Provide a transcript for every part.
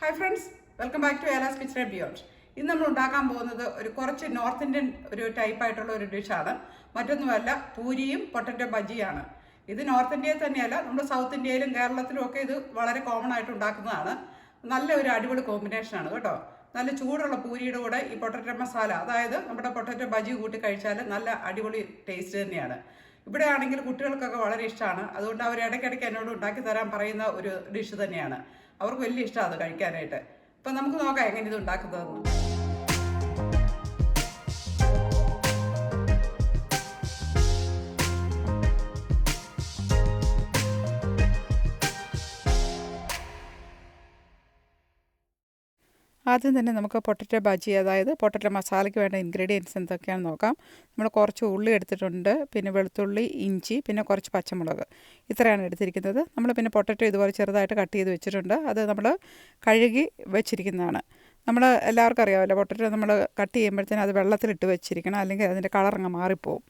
Hi friends welcome back to Ela's kitchen beyond ഇന്ന് നമ്മൾ ഉണ്ടാക്കാൻ പോകുന്നത് ഒരു കുറച്ച് നോർത്ത് ഇന്ത്യൻ ഒരു ടൈപ്പ് ആയിട്ടുള്ള ഒരു ഡിഷാണ് മറ്റൊന്നുമല്ല പൂരിയും പൊട്ടറ്റോ ബജിയാണ്. ഇത് നോർത്ത് ഇന്ത്യയിൽ തന്നെയല്ല നമ്മുടെ സൗത്ത് ഇന്ത്യയിലും കേരളത്തിലും ഒക്കെ ഇത് വളരെ കോമൺ ആയിട്ട് ഉണ്ടാക്കുന്നതാണ്. നല്ല ഒരു അടിപൊളി കോമ്പിനേഷനാണ് കേട്ടോ. നല്ല ചൂടുള്ള പൂരിയുടെ കൂടെ ഈ പൊട്ടറ്റോ മസാല അതായത് നമ്മുടെ പൊട്ടറ്റോ ബജി കൂട്ടി കഴിച്ചാൽ നല്ല അടിപൊളി ടേസ്റ്റ് തന്നെയാണ്. ഇവിടെ ആണെങ്കിൽ കുട്ടികൾക്കൊക്കെ വളരെ ഇഷ്ടമാണ്. അതുകൊണ്ട് അവർ ഇടയ്ക്കിടയ്ക്ക് എന്നോട് ഉണ്ടാക്കി തരാൻ പറയുന്ന ഒരു ഡിഷ് തന്നെയാണ്. അവർക്ക് വലിയ ഇഷ്ടമാണ് കഴിക്കാനായിട്ട്. അപ്പം നമുക്ക് നോക്കാം എങ്ങനെ ഇത് ഉണ്ടാക്കുന്നതെന്ന്. ആദ്യം തന്നെ നമുക്ക് പൊട്ടറ്റോ ബജി അതായത് പൊട്ടറ്റോ മസാലയ്ക്ക് വേണ്ട ഇൻഗ്രീഡിയൻസ് എന്തൊക്കെയാണെന്ന് നോക്കാം. നമ്മൾ കുറച്ച് ഉള്ളി എടുത്തിട്ടുണ്ട് പിന്നെ വെളുത്തുള്ളി ഇഞ്ചി പിന്നെ കുറച്ച് പച്ചമുളക്. ഇത്രയാണ് എടുത്തിരിക്കുന്നത്. നമ്മൾ പിന്നെ പൊട്ടറ്റോ ഇതുപോലെ ചെറുതായിട്ട് കട്ട് ചെയ്ത് വെച്ചിട്ടുണ്ട്. അത് നമ്മൾ കഴുകി വെച്ചിരിക്കുന്നതാണ്. നമ്മൾ എല്ലാവർക്കും അറിയാമല്ലോ പൊട്ടറ്റോ നമ്മൾ കട്ട് ചെയ്യുമ്പോഴത്തേനും അത് വെള്ളത്തിലിട്ട് വെച്ചിരിക്കണം അല്ലെങ്കിൽ അതിന്റെ കളറങ്ങ് മാറിപ്പോവും.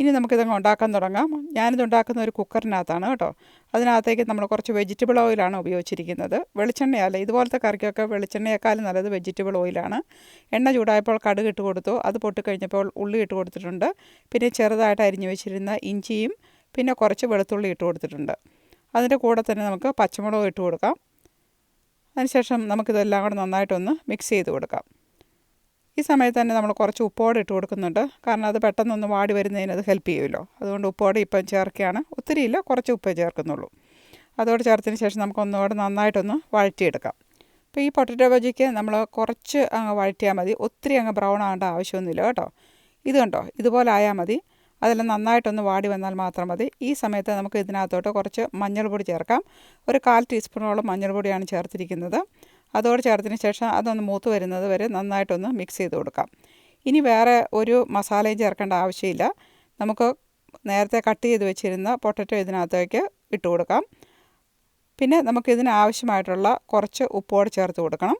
ഇനി നമുക്കിതങ്ങ് ഉണ്ടാക്കാൻ തുടങ്ങാം. ഞാനിത് ഉണ്ടാക്കുന്ന ഒരു കുക്കറിനകത്താണ് കേട്ടോ. അതിനകത്തേക്ക് നമ്മൾ കുറച്ച് വെജിറ്റബിൾ ഓയിലാണ് ഉപയോഗിച്ചിരിക്കുന്നത്. വെളിച്ചെണ്ണയല്ല ഇതുപോലത്തെ കറിക്കൊക്കെ വെളിച്ചെണ്ണയേക്കാളും നല്ലത് വെജിറ്റബിൾ ഓയിലാണ് എണ്ണ ചൂടായപ്പോൾ കടുക് ഇട്ട് കൊടുത്തു. അത് പൊട്ടിക്കഴിഞ്ഞപ്പോൾ ഉള്ളി ഇട്ട് കൊടുത്തിട്ടുണ്ട്. പിന്നെ ചെറുതായിട്ട് അരിഞ്ഞു വെച്ചിരുന്ന ഇഞ്ചിയും പിന്നെ കുറച്ച് വെളുത്തുള്ളി ഇട്ട് കൊടുത്തിട്ടുണ്ട്. അതിന്റെ കൂടെ തന്നെ നമുക്ക് പച്ചമുളകും ഇട്ട് കൊടുക്കാം. അതിനുശേഷം നമുക്കിതെല്ലാം കൂടെ നന്നായിട്ടൊന്ന് മിക്സ് ചെയ്ത് കൊടുക്കാം. ഈ സമയത്ത് തന്നെ നമ്മൾ കുറച്ച് ഉപ്പോടെ ഇട്ട് കൊടുക്കുന്നുണ്ട്. കാരണം അത് പെട്ടെന്നൊന്ന് വാടി വരുന്നതിന് അത് ഹെൽപ്പ് ചെയ്യുമല്ലോ. അതുകൊണ്ട് ഉപ്പോടെ ഇപ്പം ചേർക്കുകയാണ്. ഒത്തിരി ഇല്ല കുറച്ച് ഉപ്പേ ചേർക്കുന്നുള്ളൂ. അതോട് ചേർത്തതിന് ശേഷം നമുക്ക് ഒന്നുകൂടെ നന്നായിട്ടൊന്ന് വഴറ്റിയെടുക്കാം. അപ്പോൾ ഈ പൊട്ടറ്റോ ബജിക്ക് നമ്മൾ കുറച്ച് അങ്ങ് വഴറ്റിയാൽ മതി. ഒത്തിരി അങ്ങ് ബ്രൗൺ ആകേണ്ട ആവശ്യമൊന്നുമില്ല കേട്ടോ. ഇത് കണ്ടോ? ഇതുപോലെ ആയാൽ മതി. അതെല്ലാം നന്നായിട്ടൊന്ന് വാടി വന്നാൽ മാത്രം മതി. ഈ സമയത്ത് നമുക്ക് ഇതിനകത്തോട്ട് കുറച്ച് മഞ്ഞൾപ്പൊടി ചേർക്കാം. ഒരു കാൽ ടീസ്പൂണോളം മഞ്ഞൾപ്പൊടിയാണ് ചേർത്തിരിക്കുന്നത്. അതോട് ചേർത്തതിന് ശേഷം അതൊന്ന് മൂത്ത് വരുന്നത് വരെ നന്നായിട്ടൊന്ന് മിക്സ് ചെയ്ത് കൊടുക്കാം. ഇനി വേറെ ഒരു മസാലയും ചേർക്കേണ്ട ആവശ്യമില്ല. നമുക്ക് നേരത്തെ കട്ട് ചെയ്ത് വെച്ചിരുന്ന പൊട്ടറ്റോ ഇതിനകത്തേക്ക് ഇട്ട് കൊടുക്കാം. പിന്നെ നമുക്കിതിന് ആവശ്യമായിട്ടുള്ള കുറച്ച് ഉപ്പോടെ ചേർത്ത് കൊടുക്കണം.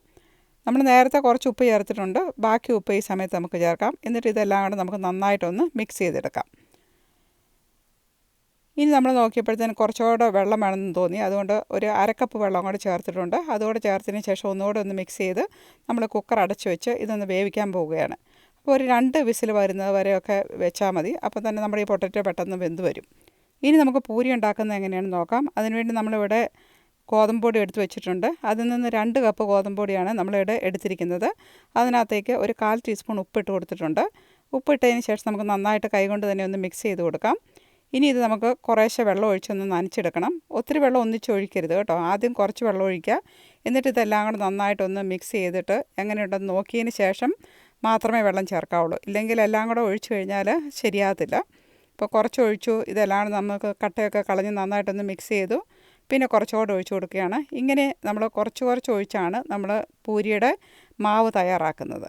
നമ്മൾ നേരത്തെ കുറച്ച് ഉപ്പ് ചേർത്തിട്ടുണ്ട്. ബാക്കി ഉപ്പ് ഈ സമയത്ത് നമുക്ക് ചേർക്കാം. എന്നിട്ട് ഇതെല്ലാം കൂടെ നമുക്ക് നന്നായിട്ടൊന്ന് മിക്സ് ചെയ്തെടുക്കാം. ഇനി നമ്മൾ നോക്കിയപ്പോഴത്തേന് കുറച്ചുകൂടെ വെള്ളം വേണമെന്ന് തോന്നി. അതുകൊണ്ട് ഒരു അരക്കപ്പ് വെള്ളം കൂടെ ചേർത്തിട്ടുണ്ട്. അതുകൂടെ ചേർത്തതിന് ശേഷം ഒന്നുകൂടെ ഒന്ന് മിക്സ് ചെയ്ത് നമ്മൾ കുക്കർ അടച്ച് വെച്ച് ഇതൊന്ന് വേവിക്കാൻ പോവുകയാണ്. അപ്പോൾ ഒരു രണ്ട് വിസിൽ വരുന്നത് വരെയൊക്കെ വെച്ചാൽ മതി. അപ്പോൾ തന്നെ നമ്മുടെ ഈ പൊട്ടറ്റോ പെട്ടെന്ന് വെന്ത് വരും. ഇനി നമുക്ക് പൂരി ഉണ്ടാക്കുന്നത് എങ്ങനെയാണെന്ന് നോക്കാം. അതിനുവേണ്ടി നമ്മളിവിടെ ഗോതമ്പൊടി എടുത്ത് വെച്ചിട്ടുണ്ട്. അതിൽ നിന്ന് രണ്ട് കപ്പ് ഗോതമ്പൊടിയാണ് നമ്മളിവിടെ എടുത്തിരിക്കുന്നത്. അതിനകത്തേക്ക് ഒരു കാൽ ടീസ്പൂൺ ഉപ്പിട്ട് കൊടുത്തിട്ടുണ്ട്. ഉപ്പിട്ടതിന് ശേഷം നമുക്ക് നന്നായിട്ട് കൈകൊണ്ട് തന്നെ ഒന്ന് മിക്സ് ചെയ്ത് കൊടുക്കാം. ഇനി ഇത് നമുക്ക് കുറേശ്ശെ വെള്ളം ഒഴിച്ചൊന്ന് നനച്ചെടുക്കണം. ഒത്തിരി വെള്ളം ഒന്നിച്ച് ഒഴിക്കരുത് കേട്ടോ. ആദ്യം കുറച്ച് വെള്ളം ഒഴിക്കുക. എന്നിട്ട് ഇതെല്ലാം കൂടെ നന്നായിട്ടൊന്ന് മിക്സ് ചെയ്തിട്ട് എങ്ങനെയുണ്ടെന്ന് നോക്കിയതിന് ശേഷം മാത്രമേ വെള്ളം ചേർക്കാവുള്ളൂ. ഇല്ലെങ്കിൽ എല്ലാം കൂടെ ഒഴിച്ചു കഴിഞ്ഞാൽ ശരിയാകത്തില്ല. ഇപ്പോൾ കുറച്ച് ഒഴിച്ചു. ഇതെല്ലാം നമുക്ക് കട്ടയൊക്കെ കളഞ്ഞ് നന്നായിട്ടൊന്ന് മിക്സ് ചെയ്തു. പിന്നെ കുറച്ചുകൂടെ ഒഴിച്ചു കൊടുക്കുകയാണ്. ഇങ്ങനെ നമ്മൾ കുറച്ച് കുറച്ച് ഒഴിച്ചാണ് നമ്മൾ പൂരിയുടെ മാവ് തയ്യാറാക്കുന്നത്.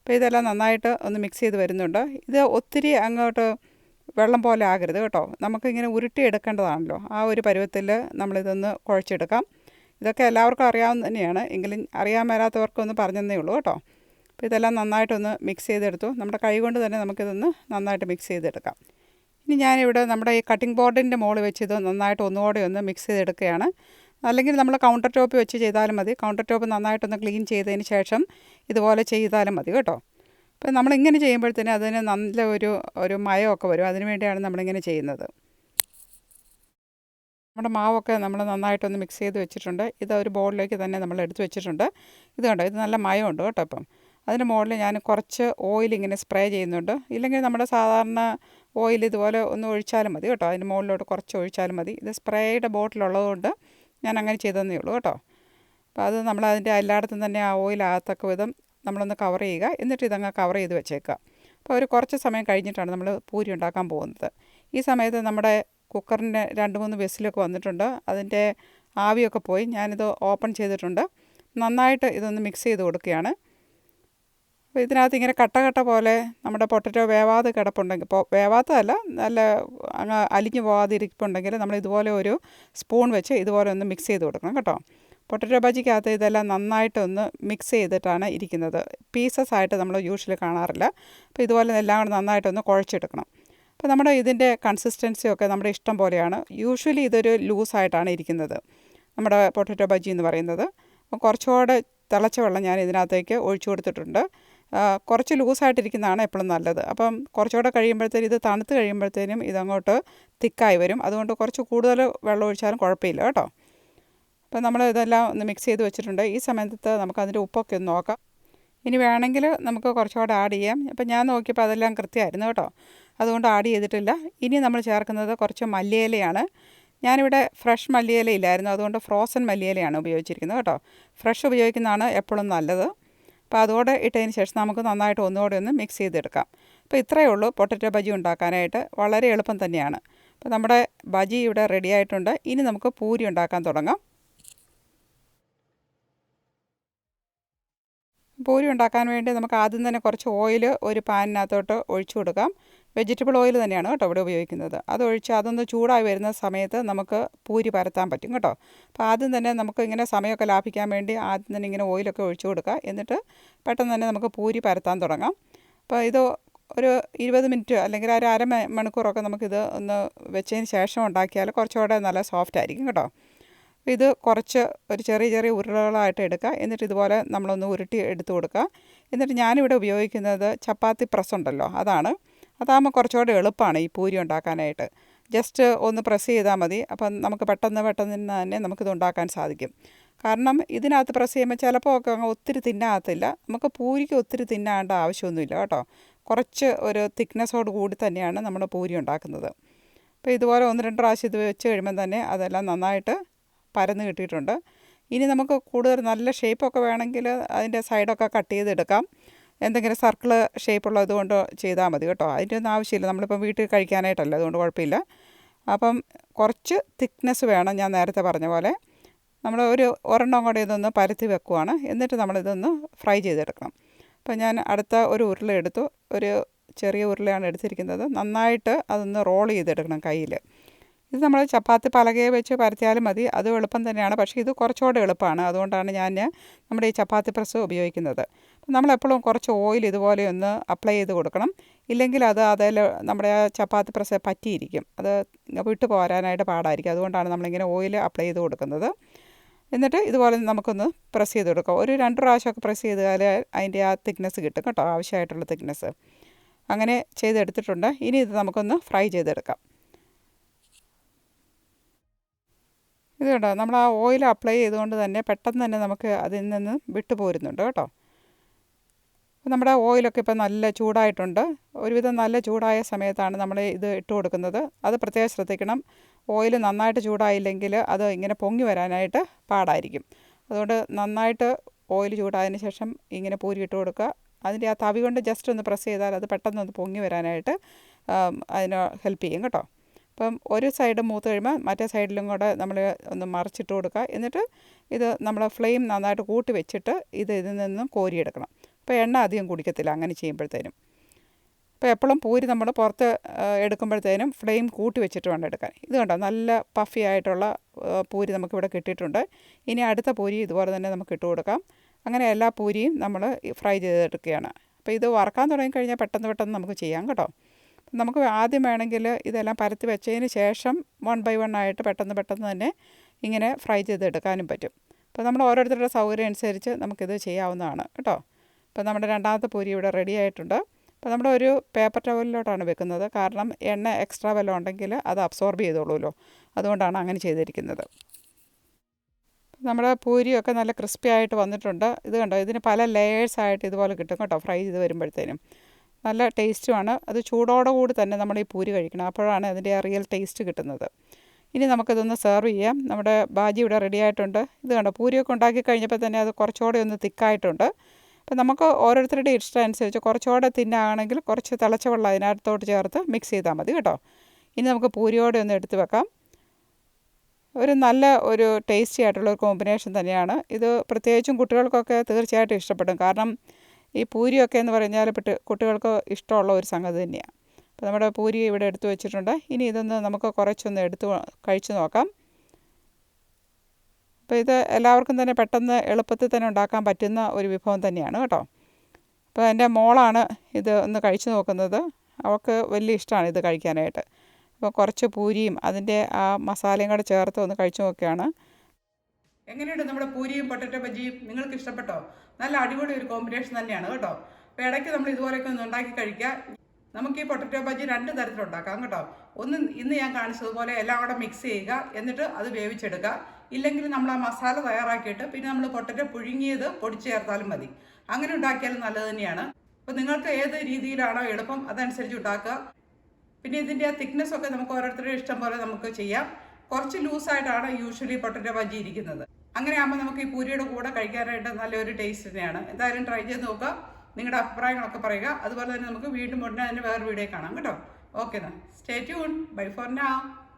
അപ്പോൾ ഇതെല്ലാം നന്നായിട്ട് ഒന്ന് മിക്സ് ചെയ്ത് വരുന്നുണ്ട്. ഇത് ഒത്തിരി അങ്ങോട്ട് വെള്ളം പോലെ ആകരുത് കേട്ടോ. നമുക്കിങ്ങനെ ഉരുട്ടിയെടുക്കേണ്ടതാണല്ലോ ആ ഒരു പരുവത്തിൽ നമ്മളിതൊന്ന് കുഴച്ചെടുക്കാം. ഇതൊക്കെ എല്ലാവർക്കും അറിയാവുന്ന തന്നെയാണ്. എങ്കിലും അറിയാൻ മേലാത്തവർക്കൊന്ന് പറഞ്ഞതേ ഉള്ളൂ കേട്ടോ. അപ്പോൾ ഇതെല്ലാം നന്നായിട്ടൊന്ന് മിക്സ് ചെയ്തെടുത്തു. നമ്മുടെ കൈ കൊണ്ട് തന്നെ നമുക്കിതൊന്ന് നന്നായിട്ട് മിക്സ് ചെയ്തെടുക്കാം. ഇനി ഞാനിവിടെ നമ്മുടെ ഈ കട്ടിംഗ് ബോർഡിന്റെ മുകളിൽ വെച്ച് ഇത് നന്നായിട്ട് ഒന്നുകൂടെ ഒന്ന് മിക്സ് ചെയ്തെടുക്കുകയാണ്. അല്ലെങ്കിൽ നമ്മൾ കൗണ്ടർ ടോപ്പ് വെച്ച് ചെയ്താലും മതി. കൗണ്ടർ ടോപ്പ് നന്നായിട്ടൊന്ന് ക്ലീൻ ചെയ്തതിന് ശേഷം ഇതുപോലെ ചെയ്താലും മതി കേട്ടോ. അപ്പോൾ നമ്മളിങ്ങനെ ചെയ്യുമ്പോഴത്തേന് അതിന് നല്ല ഒരു ഒരു മയമൊക്കെ വരും. അതിന് വേണ്ടിയാണ് നമ്മളിങ്ങനെ ചെയ്യുന്നത്. നമ്മുടെ മാവൊക്കെ നമ്മൾ നന്നായിട്ടൊന്ന് മിക്സ് ചെയ്ത് വെച്ചിട്ടുണ്ട്. ഇത് ഒരു ബോളിലേക്ക് തന്നെ നമ്മൾ എടുത്ത് വെച്ചിട്ടുണ്ട്. ഇത് കണ്ടോ? ഇത് നല്ല മയമുണ്ട് കേട്ടോ അപ്പം അതിന് മുകളിൽ ഞാൻ കുറച്ച് ഓയിൽ ഇങ്ങനെ സ്പ്രേ ചെയ്യുന്നുണ്ട്. ഇല്ലെങ്കിൽ നമ്മുടെ സാധാരണ ഓയിൽ ഇതുപോലെ ഒന്ന് ഒഴിച്ചാലും മതി കേട്ടോ. അതിന് മുകളിലോട്ട് കുറച്ച് ഒഴിച്ചാലും മതി. ഇത് സ്പ്രേയുടെ ബോട്ടിലുള്ളതുകൊണ്ട് ഞാൻ അങ്ങനെ ചെയ്തതന്നേ ഉള്ളൂ കേട്ടോ. അപ്പോൾ അത് നമ്മൾ അതിന്റെ എല്ലായിടത്തും തന്നെ ആ ഓയിൽ ആകത്തക്ക വിധം നമ്മളൊന്ന് കവർ ചെയ്യുക. എന്നിട്ട് ഇതങ്ങ് കവർ ചെയ്ത് വെച്ചേക്കുക. അപ്പോൾ ഒരു കുറച്ച് സമയം കഴിഞ്ഞിട്ടാണ് നമ്മൾ പൂരി ഉണ്ടാക്കാൻ പോകുന്നത്. ഈ സമയത്ത് നമ്മുടെ കുക്കറിന്റെ രണ്ട് മൂന്ന് വിസിലൊക്കെ വന്നിട്ടുണ്ട്. അതിന്റെ ആവിയൊക്കെ പോയി ഞാനിത് ഓപ്പൺ ചെയ്തിട്ടുണ്ട്. നന്നായിട്ട് ഇതൊന്ന് മിക്സ് ചെയ്ത് കൊടുക്കുകയാണ്. അപ്പോൾ ഇതിനകത്ത് ഇങ്ങനെ കട്ട കട്ട പോലെ നമ്മുടെ പൊട്ടറ്റോ വേവാതെ കിടപ്പുണ്ടെങ്കിൽ ഇപ്പോൾ വേവാത്തതല്ല നല്ല അങ്ങ് അലിഞ്ഞു പോകാതെ ഇരിപ്പുണ്ടെങ്കിൽ നമ്മൾ ഇതുപോലെ ഒരു സ്പൂൺ വെച്ച് ഇതുപോലെ ഒന്ന് മിക്സ് ചെയ്ത് കൊടുക്കണം കേട്ടോ. പൊട്ടറ്റോ ബജിക്കകത്ത് ഇതെല്ലാം നന്നായിട്ടൊന്ന് മിക്സ് ചെയ്തിട്ടാണ് ഇരിക്കുന്നത്. പീസസ് ആയിട്ട് നമ്മൾ യൂഷ്വലി കാണാറില്ല. അപ്പോൾ ഇതുപോലെ എല്ലാം കൂടെ നന്നായിട്ടൊന്ന് കുഴച്ചെടുക്കണം. അപ്പോൾ നമ്മുടെ ഇതിന്റെ കൺസിസ്റ്റൻസിയൊക്കെ നമ്മുടെ ഇഷ്ടം പോലെയാണ്. യൂഷ്വലി ഇതൊരു ലൂസായിട്ടാണ് ഇരിക്കുന്നത്. നമ്മുടെ പൊട്ടറ്റോ ബജി എന്ന് പറയുന്നത്. അപ്പോൾ കുറച്ചുകൂടെ തിളച്ച വെള്ളം ഞാൻ ഇതിനകത്തേക്ക് ഒഴിച്ചു കൊടുത്തിട്ടുണ്ട്. കുറച്ച് ലൂസായിട്ടിരിക്കുന്നതാണ് എപ്പോഴും നല്ലത്. അപ്പം കുറച്ചുകൂടെ കഴിയുമ്പോഴത്തേനും ഇത് തണുത്ത് കഴിയുമ്പോഴത്തേനും ഇതങ്ങോട്ട് തിക്കായി വരും. അതുകൊണ്ട് കുറച്ച് കൂടുതൽ വെള്ളം ഒഴിച്ചാലും കുഴപ്പമില്ല കേട്ടോ. അപ്പം നമ്മൾ ഇതെല്ലാം ഒന്ന് മിക്സ് ചെയ്ത് വെച്ചിട്ടുണ്ട്. ഈ സമയത്ത് നമുക്ക് അതിന്റെ ഉപ്പൊക്കെ ഒന്ന് നോക്കാം. ഇനി വേണമെങ്കിൽ നമുക്ക് കുറച്ചുകൂടെ ആഡ് ചെയ്യാം. അപ്പം ഞാൻ നോക്കിയപ്പോൾ അതെല്ലാം കൃത്യമായിരുന്നു കേട്ടോ. അതുകൊണ്ട് ആഡ് ചെയ്തിട്ടില്ല. ഇനി നമ്മൾ ചേർക്കുന്നത് കുറച്ച് മല്ലിയിലയാണ്. ഞാനിവിടെ ഫ്രഷ് മല്ലിയില ഇല്ലായിരുന്നു അതുകൊണ്ട് ഫ്രോസൺ മല്ലിയിലയാണ് ഉപയോഗിച്ചിരിക്കുന്നത് കേട്ടോ. ഫ്രഷ് ഉപയോഗിക്കുന്നതാണ് എപ്പോഴും നല്ലത്. അപ്പോൾ അതോടെ ഇട്ടതിന് ശേഷം നമുക്ക് നന്നായിട്ട് ഒന്നുകൂടെ ഒന്ന് മിക്സ് ചെയ്തെടുക്കാം. അപ്പോൾ ഇത്രയേ ഉള്ളൂ പൊട്ടറ്റോ ബജി ഉണ്ടാക്കാനായിട്ട്. വളരെ എളുപ്പം തന്നെയാണ്. അപ്പോൾ നമ്മുടെ ബജി ഇവിടെ റെഡി ആയിട്ടുണ്ട്. ഇനി നമുക്ക് പൂരി ഉണ്ടാക്കാൻ തുടങ്ങാം. പൂരി ഉണ്ടാക്കാൻ വേണ്ടി നമുക്ക് ആദ്യം തന്നെ കുറച്ച് ഓയിൽ ഒരു പാനിനകത്തോട്ട് ഒഴിച്ചു കൊടുക്കാം. വെജിറ്റബിൾ ഓയിൽ തന്നെയാണ് കേട്ടോ ഇവിടെ ഉപയോഗിക്കുന്നത്. അത് ഒഴിച്ച് അതൊന്ന് ചൂടായി വരുന്ന സമയത്ത് നമുക്ക് പൂരി പരത്താൻ പറ്റും കേട്ടോ. അപ്പോൾ ആദ്യം തന്നെ നമുക്ക് ഇങ്ങനെ സമയമൊക്കെ ലാഭിക്കാൻ വേണ്ടി ആദ്യം തന്നെ ഇങ്ങനെ ഓയിലൊക്കെ ഒഴിച്ചു കൊടുക്കുക. എന്നിട്ട് പെട്ടെന്ന് തന്നെ നമുക്ക് പൂരി പരത്താൻ തുടങ്ങാം. അപ്പോൾ ഇത് ഒരു ഇരുപത് മിനിറ്റ് അല്ലെങ്കിൽ ഒരു അര മണിക്കൂറൊക്കെ നമുക്കിത് ഒന്ന് വെച്ചതിന് ശേഷം ഉണ്ടാക്കിയാൽ കുറച്ചുകൂടെ നല്ല സോഫ്റ്റ് ആയിരിക്കും കേട്ടോ. ഇത് കുറച്ച് ഒരു ചെറിയ ചെറിയ ഉരുളകളായിട്ട് എടുക്കുക എന്നിട്ട് ഇതുപോലെ നമ്മളൊന്ന് ഉരുട്ടി എടുത്തു കൊടുക്കുക എന്നിട്ട് ഞാനിവിടെ ഉപയോഗിക്കുന്നത് ചപ്പാത്തി പ്രസ് ഉണ്ടല്ലോ അതാണ്. അതാകുമ്പോൾ കുറച്ചുകൂടെ എളുപ്പമാണ് ഈ പൂരി ഉണ്ടാക്കാനായിട്ട്. ജസ്റ്റ് ഒന്ന് പ്രസ് ചെയ്താൽ മതി. അപ്പം നമുക്ക് പെട്ടെന്ന് പെട്ടെന്ന് തന്നെ നമുക്കിത് ഉണ്ടാക്കാൻ സാധിക്കും. കാരണം ഇതിനകത്ത് പ്രസ് ചെയ്യുമ്പോൾ ചിലപ്പോൾ ഒക്കെ അങ്ങ് ഒത്തിരി തിന്നാകത്തില്ല. നമുക്ക് പൂരിക്ക് ഒത്തിരി തിന്നാണ്ട ആവശ്യമൊന്നുമില്ല കേട്ടോ. കുറച്ച് ഒരു തിക്നെസ്സോട് കൂടി തന്നെയാണ് നമ്മൾ പൂരി ഉണ്ടാക്കുന്നത്. അപ്പോൾ ഇതുപോലെ ഒന്ന് രണ്ട് പ്രാവശ്യം ഇത് വെച്ച് കഴിയുമ്പോൾ തന്നെ അതെല്ലാം നന്നായിട്ട് പരന്ന് കിട്ടിയിട്ടുണ്ട്. ഇനി നമുക്ക് കൂടുതൽ നല്ല ഷേപ്പൊക്കെ വേണമെങ്കിൽ അതിന്റെ സൈഡൊക്കെ കട്ട് ചെയ്തെടുക്കാം. എന്തെങ്കിലും സർക്കിൾ ഷേപ്പുള്ളത് കൊണ്ട് ചെയ്താൽ മതി കേട്ടോ. അതിന്റെ ഒന്നും ആവശ്യമില്ല. നമ്മളിപ്പം വീട്ടിൽ കഴിക്കാനായിട്ടല്ല അതുകൊണ്ട് കുഴപ്പമില്ല. അപ്പം കുറച്ച് തിക്നെസ് വേണം ഞാൻ നേരത്തെ പറഞ്ഞ പോലെ. നമ്മൾ ഒരു ഒരെണ്ണം കൂടെ ഇതൊന്ന് പരത്തി വെക്കുവാണ്. എന്നിട്ട് നമ്മളിതൊന്ന് ഫ്രൈ ചെയ്തെടുക്കണം. അപ്പോൾ ഞാൻ അടുത്ത ഒരു ഉരുള എടുത്തു. ഒരു ചെറിയ ഉരുളയാണ് എടുത്തിരിക്കുന്നത്. നന്നായിട്ട് അതൊന്ന് റോൾ ചെയ്തെടുക്കണം കയ്യിൽ. ഇത് നമ്മൾ ചപ്പാത്തി പലകയെ വെച്ച് പരത്തിയാലും മതി. അത് എളുപ്പം തന്നെയാണ്. പക്ഷേ ഇത് കുറച്ചുകൂടെ എളുപ്പമാണ്. അതുകൊണ്ടാണ് ഞാൻ നമ്മുടെ ഈ ചപ്പാത്തി പ്രസ് ഉപയോഗിക്കുന്നത്. നമ്മളെപ്പോഴും കുറച്ച് ഓയിൽ ഇതുപോലെ ഒന്ന് അപ്ലൈ ചെയ്ത് കൊടുക്കണം. ഇല്ലെങ്കിൽ അത് അതിൽ നമ്മുടെ ചപ്പാത്തി പ്രസ് പറ്റിയിരിക്കും. അത് വിട്ടു പോരാനായിട്ട് പാടായിരിക്കും. അതുകൊണ്ടാണ് നമ്മളിങ്ങനെ ഓയിൽ അപ്ലൈ ചെയ്ത് കൊടുക്കുന്നത്. എന്നിട്ട് ഇതുപോലെ നമുക്കൊന്ന് പ്രസ് ചെയ്ത് കൊടുക്കാം. ഒരു രണ്ട് പ്രാവശ്യമൊക്കെ പ്രസ് ചെയ്താൽ അതിന്റെ ആ തിക്നെസ് കിട്ടും കേട്ടോ. ആവശ്യമായിട്ടുള്ള തിക്നെസ് അങ്ങനെ ചെയ്തെടുത്തിട്ടുണ്ട്. ഇനി ഇത് നമുക്കൊന്ന് ഫ്രൈ ചെയ്തെടുക്കാം. ഇത് നമ്മൾ ആ ഓയിൽ അപ്ലൈ ചെയ്തുകൊണ്ട് തന്നെ പെട്ടെന്ന് തന്നെ നമുക്ക് അതിൽ നിന്ന് വിട്ടു പോരുന്നുണ്ട് കേട്ടോ. നമ്മുടെ ഓയിലൊക്കെ ഇപ്പോൾ നല്ല ചൂടായിട്ടുണ്ട്. ഒരുവിധം നല്ല ചൂടായ സമയത്താണ് നമ്മൾ ഇത് ഇട്ട് കൊടുക്കുന്നത്. അത് പ്രത്യേകം ശ്രദ്ധിക്കണം. ഓയിൽ നന്നായിട്ട് ചൂടായില്ലെങ്കിൽ അത് ഇങ്ങനെ പൊങ്ങി വരാനായിട്ട് പാടായിരിക്കും. അതുകൊണ്ട് നന്നായിട്ട് ഓയിൽ ചൂടായതിന് ശേഷം ഇങ്ങനെ പൂരി ഇട്ട് കൊടുക്കുക. അതിന്റെ ആ തവി കൊണ്ട് ജസ്റ്റ് ഒന്ന് പ്രസ് ചെയ്താൽ അത് പെട്ടെന്ന് ഒന്ന് പൊങ്ങി വരാനായിട്ട് അതിന് ഹെൽപ്പ് ചെയ്യും കേട്ടോ. അപ്പം ഒരു സൈഡ് മൂത്ത് കഴിയുമ്പോൾ മറ്റേ സൈഡിലും കൂടെ നമ്മൾ ഒന്ന് മറിച്ചിട്ട് കൊടുക്കുക. എന്നിട്ട് ഇത് നമ്മൾ ഫ്ലെയിം നന്നായിട്ട് കൂട്ടി വെച്ചിട്ട് ഇത് ഇതിൽ നിന്നും കോരിയെടുക്കണം. അപ്പോൾ എണ്ണ അധികം കുടിക്കത്തില്ല അങ്ങനെ ചെയ്യുമ്പോഴത്തേനും. അപ്പോൾ എപ്പോഴും പൂരി നമ്മൾ പുറത്ത് എടുക്കുമ്പോഴത്തേനും ഫ്ലെയിം കൂട്ടി വെച്ചിട്ട് വേണം എടുക്കാൻ. ഇത് കണ്ടോ? നല്ല പഫി ആയിട്ടുള്ള പൂരി നമുക്കിവിടെ കിട്ടിയിട്ടുണ്ട്. ഇനി അടുത്ത പൂരി ഇതുപോലെ തന്നെ നമുക്ക് ഇട്ട് കൊടുക്കാം. അങ്ങനെ എല്ലാ പൂരിയും നമ്മൾ ഫ്രൈ ചെയ്തെടുക്കുകയാണ്. അപ്പോൾ ഇത് വറക്കാൻ തുടങ്ങിക്കഴിഞ്ഞാൽ പെട്ടെന്ന് പെട്ടെന്ന് നമുക്ക് ചെയ്യാം കേട്ടോ. നമുക്ക് ആദ്യം വേണമെങ്കിൽ ഇതെല്ലാം പരത്തി വെച്ചതിന് ശേഷം വൺ ബൈ വൺ ആയിട്ട് പെട്ടെന്ന് പെട്ടെന്ന് തന്നെ ഇങ്ങനെ ഫ്രൈ ചെയ്തെടുക്കാനും പറ്റും. അപ്പോൾ നമ്മൾ ഓരോരുത്തരുടെ സൗകര്യം അനുസരിച്ച് നമുക്കിത് ചെയ്യാവുന്നതാണ് കേട്ടോ. അപ്പോൾ നമ്മുടെ രണ്ടാമത്തെ പൂരി ഇവിടെ റെഡി ആയിട്ടുണ്ട്. അപ്പോൾ നമ്മുടെ ഒരു പേപ്പർ ടവലിലോട്ടാണ് വെക്കുന്നത്. കാരണം എണ്ണ എക്സ്ട്രാ വല്ലതും ഉണ്ടെങ്കിൽ അത് അബ്സോർബ് ചെയ്തോളൂല്ലോ അതുകൊണ്ടാണ് അങ്ങനെ ചെയ്തിരിക്കുന്നത്. നമ്മുടെ പൂരിയൊക്കെ നല്ല ക്രിസ്പി ആയിട്ട് വന്നിട്ടുണ്ട്. ഇത് കണ്ടോ? ഇതിന് പല ലെയേഴ്സ് ആയിട്ട് ഇതുപോലെ കിട്ടും കേട്ടോ ഫ്രൈ ചെയ്ത് വരുമ്പോഴത്തേനും. നല്ല ടേസ്റ്റുമാണ്. അത് ചൂടോടെ കൂടി തന്നെ നമ്മൾ ഈ പൂരി കഴിക്കണം. അപ്പോഴാണ് അതിന്റെ ആ റിയൽ ടേസ്റ്റ് കിട്ടുന്നത്. ഇനി നമുക്കിതൊന്ന് സെർവ് ചെയ്യാം. നമ്മുടെ ബാജി ഇവിടെ റെഡി ആയിട്ടുണ്ട്. ഇത് കണ്ടോ? പൂരിയൊക്കെ ഉണ്ടാക്കി കഴിഞ്ഞപ്പോൾ തന്നെ അത് കുറച്ചുകൂടെ ഒന്ന് തിക്കായിട്ടുണ്ട്. അപ്പം നമുക്ക് ഓരോരുത്തരുടെ ഇഷ്ടം അനുസരിച്ച് കുറച്ചുകൂടെ തിന്നാണെങ്കിൽ കുറച്ച് തിളച്ച വെള്ളം അതിനകത്തോട്ട് ചേർത്ത് മിക്സ് ചെയ്താൽ മതി കേട്ടോ. ഇനി നമുക്ക് പൂരിയോടെ ഒന്ന് എടുത്ത് വെക്കാം. ഒരു നല്ല ഒരു ടേസ്റ്റി ആയിട്ടുള്ള ഒരു കോമ്പിനേഷൻ തന്നെയാണ്. ഇത് പ്രത്യേകിച്ചും കുട്ടികൾക്കൊക്കെ തീർച്ചയായിട്ടും ഇഷ്ടപ്പെടും. കാരണം ഈ പൂരിയൊക്കെ എന്ന് പറഞ്ഞാൽ പെട്ട് കുട്ടികൾക്ക് ഇഷ്ടമുള്ള ഒരു സംഗതി തന്നെയാണ്. അപ്പോൾ നമ്മുടെ പൂരി ഇവിടെ എടുത്തു വെച്ചിട്ടുണ്ട്. ഇനി ഇതൊന്ന് നമുക്ക് കുറച്ചൊന്ന് എടുത്ത് കഴിച്ചു നോക്കാം. അപ്പോൾ ഇത് എല്ലാവർക്കും തന്നെ പെട്ടെന്ന് എളുപ്പത്തിൽ തന്നെ ഉണ്ടാക്കാൻ പറ്റുന്ന ഒരു വിഭവം തന്നെയാണ് കേട്ടോ. അപ്പോൾ എന്റെ മോളാണ് ഇത് ഒന്ന് കഴിച്ചു നോക്കുന്നത്. അവൾക്ക് വലിയ ഇഷ്ടമാണ് ഇത് കഴിക്കാനായിട്ട്. അപ്പോൾ കുറച്ച് പൂരിയും അതിന്റെ ആ മസാലയും കൂടെ ചേർത്ത് ഒന്ന് കഴിച്ചു നോക്കുകയാണ്. എങ്ങനെയുണ്ട് നമ്മുടെ പൂരിയും പൊട്ടറ്റോ ബജിയും നിങ്ങൾക്ക് ഇഷ്ടപ്പെട്ടോ? നല്ല അടിപൊളി ഒരു കോമ്പിനേഷൻ തന്നെയാണ് കേട്ടോ. അപ്പോൾ ഇടയ്ക്ക് നമ്മൾ ഇതുപോലെയൊക്കെ ഒന്ന് ഉണ്ടാക്കി കഴിക്കുക. നമുക്ക് ഈ പൊട്ടറ്റോ ബജി രണ്ട് തരത്തിലുണ്ടാക്കാം കേട്ടോ. ഒന്ന് ഇന്ന് ഞാൻ കാണിച്ചതുപോലെ എല്ലാം കൂടെ മിക്സ് ചെയ്യുക. എന്നിട്ട് അത് വേവിച്ചെടുക്കുക. ഇല്ലെങ്കിൽ നമ്മൾ ആ മസാല തയ്യാറാക്കിയിട്ട് പിന്നെ നമ്മൾ പൊട്ടറ്റോ പുഴുങ്ങിയത് പൊടിച്ച് ചേർത്താലും മതി. അങ്ങനെ ഉണ്ടാക്കിയാലും നല്ലത് തന്നെയാണ്. അപ്പോൾ നിങ്ങൾക്ക് ഏത് രീതിയിലാണോ എളുപ്പം അതനുസരിച്ച് ഉണ്ടാക്കുക. പിന്നെ ഇതിന്റെ ആ തിക്നെസ് ഒക്കെ നമുക്ക് ഓരോരുത്തരുടെ ഇഷ്ടം പോലെ നമുക്ക് ചെയ്യാം. കുറച്ച് ലൂസായിട്ടാണ് യൂഷ്വലി പൊട്ടറ്റോ ബജി ഇരിക്കുന്നത്. അങ്ങനെ ആകുമ്പോൾ നമുക്ക് ഈ പൂരിയുടെ കൂടെ കഴിക്കാനായിട്ട് നല്ലൊരു ടേസ്റ്റ് തന്നെയാണ്. എന്തായാലും ട്രൈ ചെയ്ത് നോക്കുക. നിങ്ങളുടെ അഭിപ്രായങ്ങളൊക്കെ പറയുക. അതുപോലെ തന്നെ നമുക്ക് വീണ്ടും ഉടനെ തന്നെ വേറെ വീഡിയോ കാണാം. കേട്ടോ? ഓക്കെ എന്നാൽ സ്റ്റേ ട്യൂൺ ബൈ ഫോർ നാ